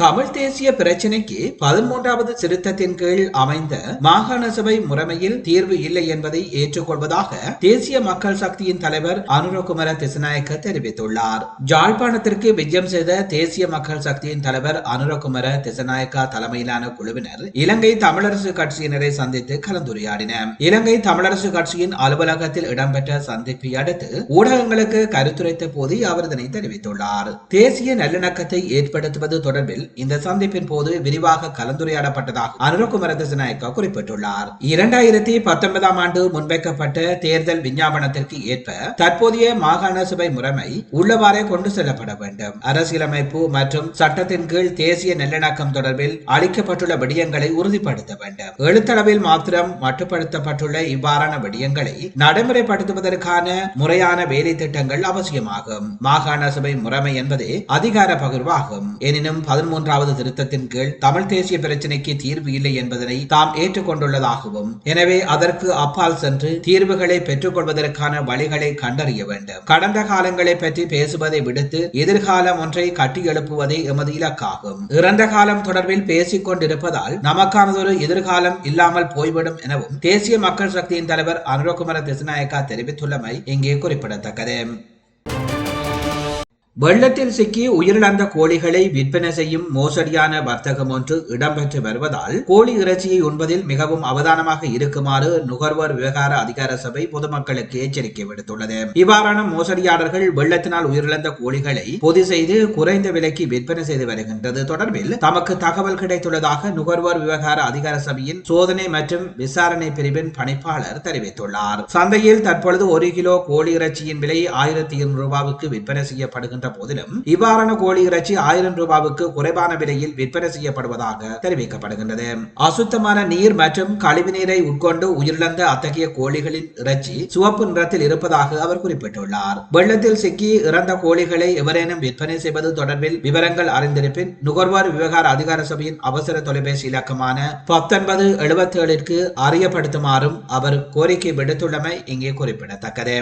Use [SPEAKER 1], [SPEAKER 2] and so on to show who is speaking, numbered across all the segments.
[SPEAKER 1] தமிழ் தேசிய பிரச்சினைக்கு பதிமூன்றாவது திருத்தத்தின் கீழ் அமைந்த மாகாண சபை முறைமையில் தீர்வு இல்லை என்பதை ஏற்றுக்கொள்வதாக தேசிய மக்கள் சக்தியின் தலைவர் அனுரகுமர திசநாயக்க தெரிவித்துள்ளார் ஜாழ்ப்பாணத்திற்கு விஜயம் செய்த தேசிய மக்கள் சக்தியின் தலைவர் அனுரகுமர திசநாயக்கா தலைமையிலான குழுவினர் இலங்கை தமிழரசு கட்சியினரை சந்தித்து கலந்துரையாடினர் இலங்கை தமிழரசு கட்சியின் அலுவலகத்தில் இடம்பெற்ற சந்திப்பை அடுத்து ஊடகங்களுக்கு கருத்துரைத்த போது அவர் இதனை தெரிவித்துள்ளார் தேசிய நல்லிணக்கத்தை ஏற்படுத்துவது தொடர்பில் இந்த சந்திப்பின் போது விரிவாக கலந்துரையாடப்பட்டதாக அனுரகுமார திசநாயக்கா குறிப்பிட்டுள்ளார் இரண்டாயிரத்தி பத்தொன்பதாம் ஆண்டு முன்வைக்கப்பட்ட தேர்தல் விஞ்ஞாபனத்திற்கு ஏற்ப தற்போதைய மாகாண சபை முறைமை உள்ளவாறே கொண்டு செல்லப்பட வேண்டும் அரசியலமைப்பு மற்றும் சட்டத்தின் கீழ் தேசிய நல்லிணக்கம் தொடர்பில் அளிக்கப்பட்டுள்ள விடயங்களை உறுதிப்படுத்த வேண்டும் எழுத்தளவில் மாத்திரம் மட்டுப்படுத்தப்பட்டுள்ள இவ்வாறான விடயங்களை நடைமுறைப்படுத்துவதற்கான முறையான வேலை திட்டங்கள் அவசியமாகும் மாகாண சபை முறைமை என்பது அதிகார பகிர்வாகும் எனினும் பதிமூன்று பதிமூன்றாவது திருத்தத்தின் கீழ் தமிழ் தேசிய பிரச்சினைக்கு தீர்வு இல்லை என்பதனை தாம் ஏற்றுக்கொண்டுள்ளதாகவும் எனவே அதற்கு அப்பால் சென்று தீர்வுகளை பெற்றுக் கொள்வதற்கான வழிகளை கண்டறிய வேண்டும் கடந்த காலங்களை பற்றி பேசுவதை விடுத்து எதிர்காலம் ஒன்றை கட்டியெழுப்புவதே எமது இலக்காகும் இறந்த காலம் தொடர்பில் பேசிக் கொண்டிருப்பதால் நமக்கானதொரு எதிர்காலம் இல்லாமல் போய்விடும் எனவும் தேசிய மக்கள் சக்தியின் தலைவர் அனுரகுமார திசுநாயக்கா தெரிவித்துள்ளமை இங்கே குறிப்பிடத்தக்கது வெள்ளத்தில் சிக்கி உயிரிழந்த கோழிகளை விற்பனை செய்யும் மோசடியான வர்த்தகம் ஒன்று இடம்பெற்று வருவதால் கோழி இறைச்சியை உண்பதில் மிகவும் அவதானமாக இருக்குமாறு நுகர்வோர் விவகார அதிகார சபை பொதுமக்களுக்கு எச்சரிக்கை விடுத்துள்ளது இவ்வாறான மோசடியாளர்கள் வெள்ளத்தினால் உயிரிழந்த கோழிகளை பொது செய்து குறைந்த விலைக்கு விற்பனை செய்து வருகின்றது தொடர்பில் தமக்கு தகவல் கிடைத்துள்ளதாக நுகர்வோர் விவகார அதிகார சபையின் சோதனை மற்றும் விசாரணை பிரிவின் பணிப்பாளர் தெரிவித்துள்ளார் சந்தையில் தற்பொழுது ஒரு கிலோ கோழி இறைச்சியின் விலை ஆயிரத்தி இருநூறு ரூபாவுக்கு விற்பனை செய்யப்படுகின்ற இருக்கின்ற போதிலும் இவ்வாறான கோழி இறைச்சி ஆயிரம் ரூபாவுக்கு குறைவான விலையில் விற்பனை செய்யப்படுவதாக தெரிவிக்கப்படுகின்றது அசுத்தமான நீர் மற்றும் கழிவுநீரை உட்கொண்டு உயிரிழந்த அத்தகைய கோழிகளின் இறைச்சி சிவப்பு நிறத்தில் இருப்பதாக அவர் குறிப்பிட்டுள்ளார் வெள்ளத்தில் சிக்கி இறந்த கோழிகளை எவரேனும் விற்பனை செய்வது தொடர்பில் விவரங்கள் அறிந்திருப்பின் நுகர்வோர் விவகார அதிகார சபையின் அவசர தொலைபேசி இலக்கமான பத்தொன்பது எழுபத்தி ஏழிற்கு அறியப்படுத்துமாறும் அவர் கோரிக்கை விடுத்துள்ளமை இங்கே குறிப்பிடத்தக்கது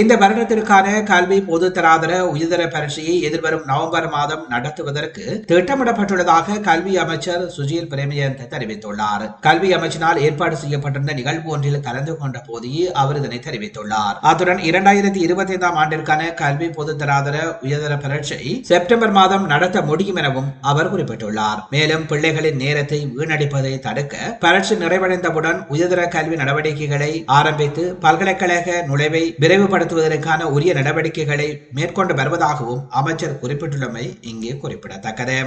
[SPEAKER 1] இந்த வருடத்திற்கான கல்வி பொது தராதர உயர்தர பரீட்சையை எதிர்வரும் நவம்பர் மாதம் நடத்துவதற்கு திட்டமிடப்பட்டுள்ளதாக கல்வி அமைச்சர் சுஜீல் பிரேமஜயந்த தெரிவித்துள்ளார் கல்வி அமைச்சினால் ஏற்பாடு செய்யப்பட்டிருந்த நிகழ்வு ஒன்றில் கலந்து கொண்ட போதே அவர் இதனை தெரிவித்துள்ளார் அத்துடன் இரண்டாயிரத்தி இருபத்தி ஐந்தாம் ஆண்டிற்கான கல்வி தராதர உயர்தர பரீட்சை செப்டம்பர் மாதம் நடத்த முடியும் எனவும் அவர் குறிப்பிட்டுள்ளார் மேலும் பிள்ளைகளின் நேரத்தை வீணடிப்பதை தடுக்க பரட்சி நிறைவடைந்தவுடன் உயர்தர கல்வி நடவடிக்கைகளை ஆரம்பித்து பல்கலைக்கழக நுழைவை விரைவு நடைமுறைப்படுத்துவதற்கான உரிய நடவடிக்கைகளை மேற்கொண்டு வருவதாகவும் அமைச்சர் குறிப்பிட்டுள்ளமை இங்கே குறிப்பிடத்தக்கது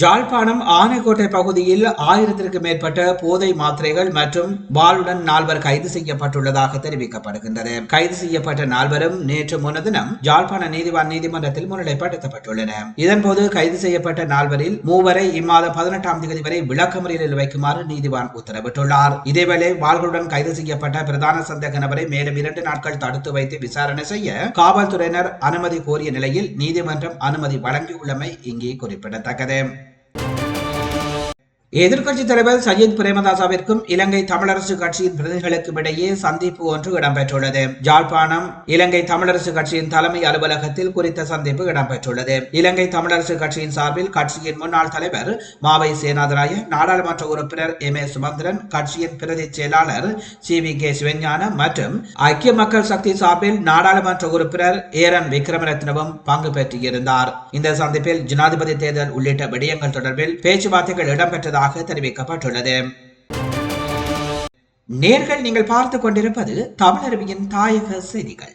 [SPEAKER 1] ஜாழ்ப்பாணம் ஆனைக்கோட்டை பகுதியில் ஆயிரத்திற்கு மேற்பட்ட போதை மாத்திரைகள் மற்றும் பாலுடன் நால்வர் கைது செய்யப்பட்டுள்ளதாக தெரிவிக்கப்படுகின்றது கைது செய்யப்பட்ட நால்வரும் நேற்று முன்னதினம் ஜாழ்ப்பாண நீதிவான் நீதிமன்றத்தில் முன்னிலைப்படுத்தப்பட்டுள்ளனர் இதன்போது கைது செய்யப்பட்ட நால்வரில் மூவரை இம்மாத பதினெட்டாம் தேதி வரை விளக்கமறியலில் வைக்குமாறு நீதிவான் உத்தரவிட்டுள்ளார் இதேவேளை வாள்களுடன் கைது செய்யப்பட்ட பிரதான சந்தேக நபரை மேலும் இரண்டு நாட்கள் தடுத்து வைத்து விசாரணை செய்ய காவல்துறையினர் அனுமதி கோரிய நிலையில் நீதிமன்றம் அனுமதி வழங்கியுள்ளமை இங்கே குறிப்பிடத்தக்கது எதிர்க்கட்சி தலைவர் சஜித் பிரேமதாசாவிற்கும் இலங்கை தமிழரசு கட்சியின் பிரதிநிதிகளுக்கும் இடையே சந்திப்பு ஒன்று இடம்பெற்றுள்ளது ஜாழ்ப்பாணம் இலங்கை தமிழரசு கட்சியின் தலைமை அலுவலகத்தில் குறித்த சந்திப்பு இடம்பெற்றுள்ளது இலங்கை தமிழரசு கட்சியின் சார்பில் கட்சியின் முன்னாள் தலைவர் மாவை சேனாதராய நாடாளுமன்ற உறுப்பினர் எம் ஏ சுமந்திரன் கட்சியின் பிரதி செயலாளர் சி வி கே சிவஞானம் மற்றும் ஐக்கிய மக்கள் சக்தி சார்பில் நாடாளுமன்ற உறுப்பினர் ஏரன் விக்ரமரத்னவும் பங்கு பெற்றிருந்தார் இந்த சந்திப்பில் ஜனாதிபதி தேர்தல் உள்ளிட்ட விடயங்கள் தொடர்பில் பேச்சுவார்த்தைகள் இடம்பெற்றது உள்ளதாக தெரிவிக்கப்பட்டுள்ளது நேர்கள் நீங்கள் பார்த்து கொண்டிருப்பது தமிழருவியின் தாயக செய்திகள்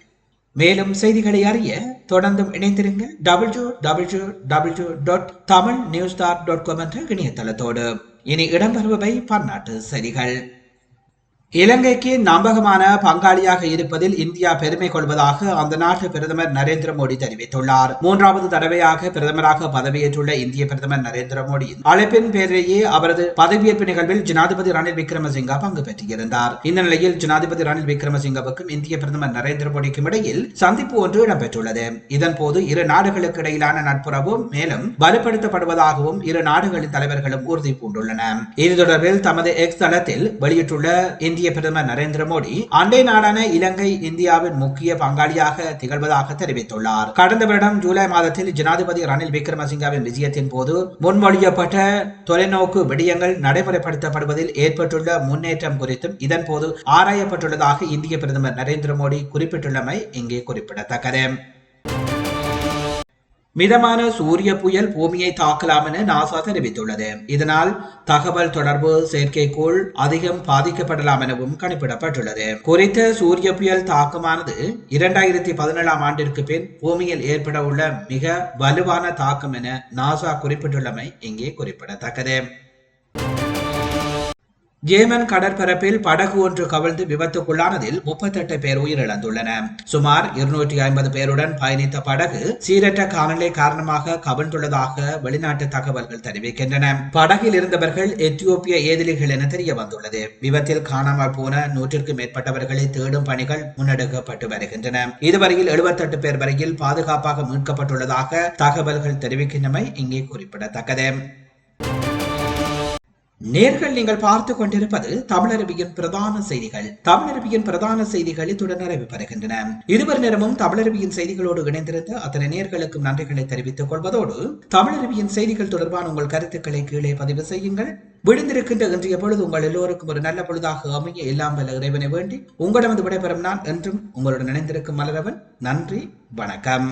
[SPEAKER 1] மேலும் செய்திகளை அறிய தொடர்ந்தும் இணைந்திருங்க W W W dot Tamil news dot dot com என்ற இணையதளத்தோடு இனி இடம்பெறுபவை பன்னாட்டு செய்திகள் இலங்கைக்கு நம்பகமான பங்காளியாக இருப்பதில் இந்தியா பெருமை கொள்வதாக அந்த நாட்டு பிரதமர் நரேந்திர மோடி தெரிவித்துள்ளார் மூன்றாவது தடவையாக பிரதமராக பதவியேற்றுள்ள இந்திய பிரதமர் நரேந்திர மோடி அழைப்பின் பேரிலேயே அவரது பதவியேற்பு நிகழ்வில் ஜனாதிபதி ரணில் விக்ரமசிங்கா பங்கு பெற்றிருந்தார் இந்த நிலையில் ஜனாதிபதி ரணில் விக்ரமசிங்காவுக்கும் இந்திய பிரதமர் நரேந்திர மோடிக்கும் இடையில் சந்திப்பு ஒன்று இடம்பெற்றுள்ளது இதன்போது இரு நாடுகளுக்கு இடையிலான நட்புறவும் மேலும் வலுப்படுத்தப்படுவதாகவும் இரு நாடுகளின் தலைவர்களும் உறுதி பூண்டுள்ளனர் இது தொடர்பில் தமது எக்ஸ் தளத்தில் வெளியிட்டுள்ள இந்திய இந்திய பிரதமர் நரேந்திர மோடி அண்டை நாடான இலங்கை இந்தியாவின் முக்கிய பங்காளியாக திகழ்வதாக தெரிவித்துள்ளார் கடந்த வருடம் ஜூலை மாதத்தில் ஜனாதிபதி ரணில் விக்ரமசிங்காவின் விஜயத்தின் போது முன்மொழியப்பட்ட தொலைநோக்கு விடயங்கள் நடைமுறைப்படுத்தப்படுவதில் ஏற்பட்டுள்ள முன்னேற்றம் குறித்தும் இதன்போது ஆராயப்பட்டுள்ளதாக இந்திய பிரதமர் நரேந்திர மோடி குறிப்பிட்டுள்ளமை இங்கே குறிப்பிடத்தக்கது மிதமான சூரிய புயல் பூமியை தாக்கலாம் என நாசா தெரிவித்துள்ளது இதனால் தகவல் தொடர்பு செயற்கைக்கோள் அதிகம் பாதிக்கப்படலாம் எனவும் கணிப்பிடப்பட்டுள்ளது குறித்த சூரிய புயல் தாக்கமானது இரண்டாயிரத்தி பதினேழாம் ஆண்டிற்கு பின் பூமியில் ஏற்பட உள்ள மிக வலுவான தாக்கம் என நாசா குறிப்பிட்டுள்ளமை இங்கே குறிப்பிடத்தக்கது ஏமன் கடற்பரப்பில் படகு ஒன்று கவிழ்ந்து விபத்துக்குள்ளானதில் முப்பத்தெட்டு பேர் உயிரிழந்துள்ளன சுமார் இருநூற்றி ஐம்பது பேருடன் பயணித்த படகு சீரற்ற காலநிலை காரணமாக கவிழ்ந்துள்ளதாக வெளிநாட்டு தகவல்கள் தெரிவிக்கின்றன படகில் இருந்தவர்கள் எத்தியோப்பிய ஏதிலிகள் என தெரிய வந்துள்ளது விபத்தில் காணாமல் போன நூற்றிற்கும் மேற்பட்டவர்களை தேடும் பணிகள் முன்னெடுக்கப்பட்டு வருகின்றன இதுவரையில் எழுபத்தெட்டு பேர் வரையில் பாதுகாப்பாக மீட்கப்பட்டுள்ளதாக தகவல்கள் தெரிவிக்கின்றமை இங்கே குறிப்பிடத்தக்கது நேர்கள் நீங்கள் பார்த்து கொண்டிருப்பது தமிழரபியின் பிரதான செய்திகள் தமிழரபியின் பிரதான செய்திகள் இத்துடன் நிறைவு பெறுகின்றன இருவர் நேரமும் தமிழரபியின் செய்திகளோடு இணைந்திருந்த அத்தனை நேர்களுக்கும் நன்றிகளை தெரிவித்துக் கொள்வதோடு தமிழரபியின் செய்திகள் தொடர்பான உங்கள் கருத்துக்களை கீழே பதிவு செய்யுங்கள் விழுந்திருக்கின்ற இன்றைய பொழுது உங்கள் எல்லோருக்கும் ஒரு நல்ல பொழுதாக அமைய எல்லாம் வல்ல இறைவனை வேண்டி உங்களது விடைபெறும் நான் என்றும் உங்களுடன் இணைந்திருக்கும் மலரவன் நன்றி வணக்கம்